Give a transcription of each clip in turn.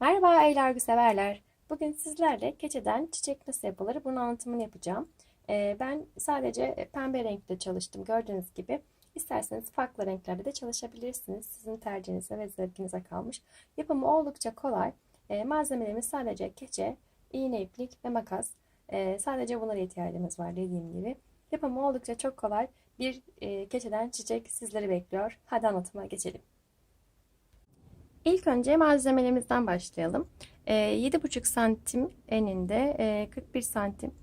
Merhaba ey örgü severler. Bugün sizlerle keçeden çiçek nasıl yapılır bunun anlatımını yapacağım. Ee, ben sadece pembe renkte çalıştım gördüğünüz gibi. İsterseniz farklı renklerde de çalışabilirsiniz. Sizin tercihinize ve zevkinize kalmış. Yapımı oldukça kolay. Ee, malzemelerimiz sadece keçe, iğne iplik ve makas. Ee, sadece bunlara ihtiyacımız var dediğim gibi. Yapımı oldukça çok kolay. Bir e, keçeden çiçek sizleri bekliyor. Hadi anlatıma geçelim. İlk önce malzemelerimizden başlayalım. E, 7,5 santim eninde, e, 41 santim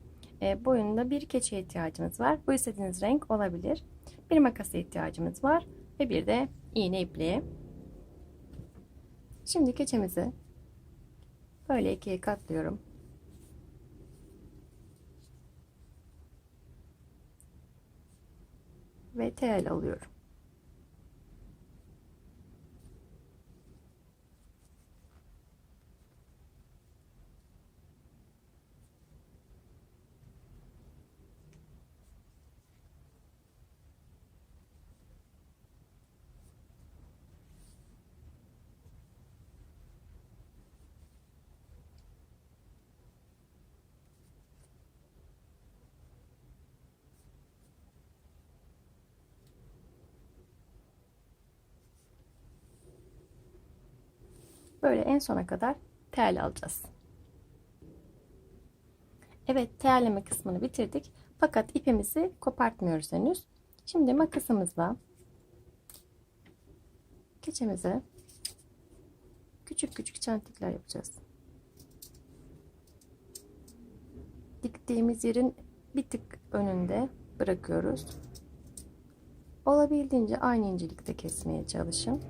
e, boyunda bir keçe ihtiyacımız var. Bu istediğiniz renk olabilir. Bir makasa ihtiyacımız var ve bir de iğne ipliği. Şimdi keçemizi böyle ikiye katlıyorum. Ve tel alıyorum. Böyle en sona kadar tel alacağız. Evet terleme kısmını bitirdik. Fakat ipimizi kopartmıyoruz henüz. Şimdi makasımızla keçemize küçük küçük çentikler yapacağız. Diktiğimiz yerin bir tık önünde bırakıyoruz. Olabildiğince aynı incelikte kesmeye çalışın.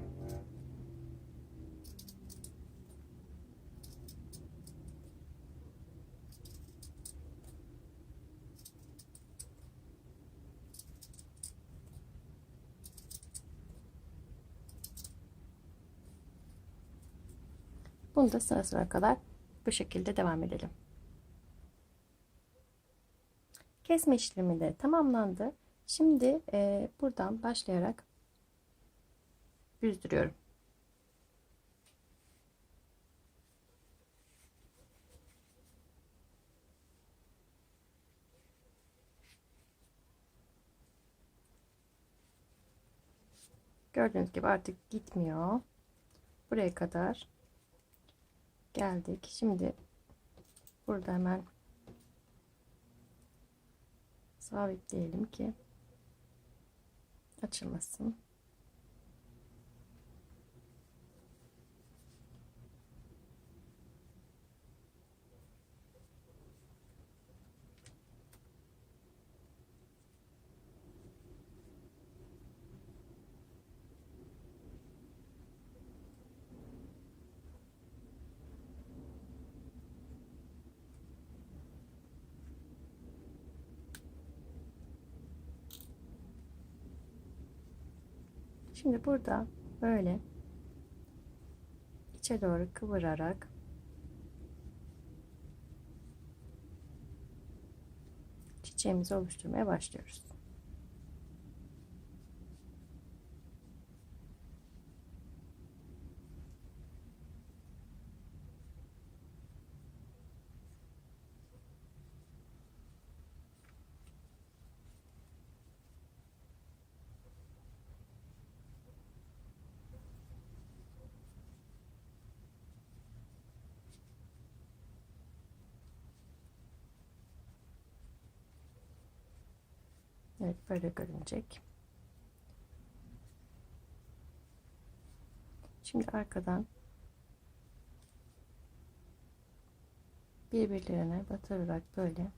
Bunu da sıra sıra kadar bu şekilde devam edelim. Kesme işlemi de tamamlandı. Şimdi e, buradan başlayarak büzdürüyorum. Gördüğünüz gibi artık gitmiyor. Buraya kadar geldik. Şimdi burada hemen sabitleyelim ki açılmasın. Şimdi burada böyle içe doğru kıvırarak çiçeğimizi oluşturmaya başlıyoruz. Evet böyle görünecek. Şimdi arkadan birbirlerine batırarak böyle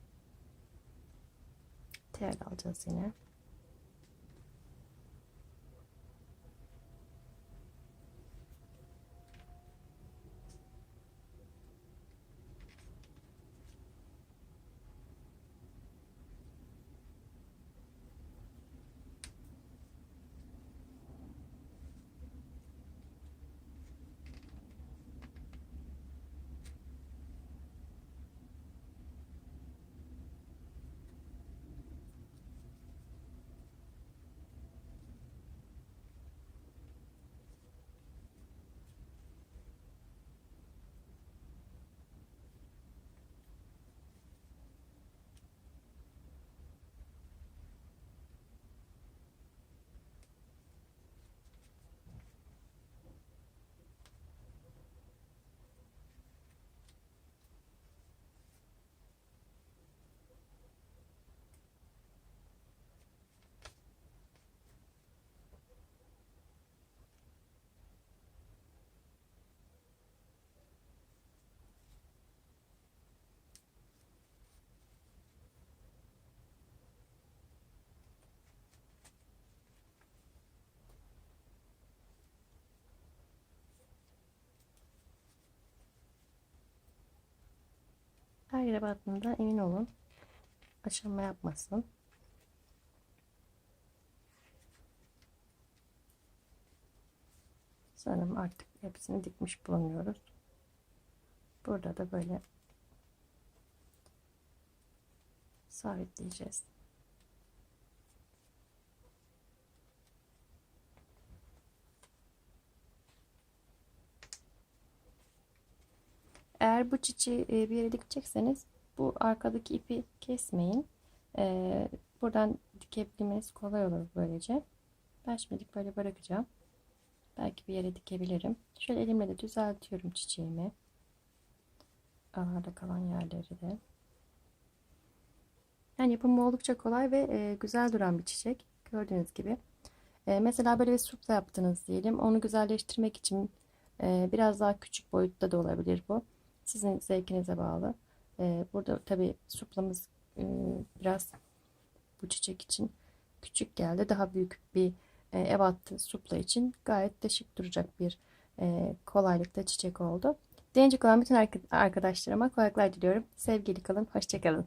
tel alacağız yine. Yere battığında emin olun. Aşınma yapmasın. Sanırım artık hepsini dikmiş bulunuyoruz. Burada da böyle sabitleyeceğiz. Eğer bu çiçeği e, bir yere dikecekseniz bu arkadaki ipi kesmeyin. Ee, buradan dikebilmeniz kolay olur böylece. Ben şimdilik böyle bırakacağım. Belki bir yere dikebilirim. Şöyle elimle de düzeltiyorum çiçeğimi. Aralarda kalan yerleri de. Yani yapımı oldukça kolay ve e, güzel duran bir çiçek. Gördüğünüz gibi. E, mesela böyle bir supla yaptınız diyelim. Onu güzelleştirmek için e, biraz daha küçük boyutta da olabilir bu. Sizin zevkinize bağlı. E, burada tabi suplamız e, biraz bu çiçek için küçük geldi. Daha büyük bir e, ev attı supla için gayet de şık duracak bir e, kolaylıkta çiçek oldu. Deneyecek olan bütün arkadaşlarıma kolaylıklar diliyorum. Sevgili kalın, hoşçakalın.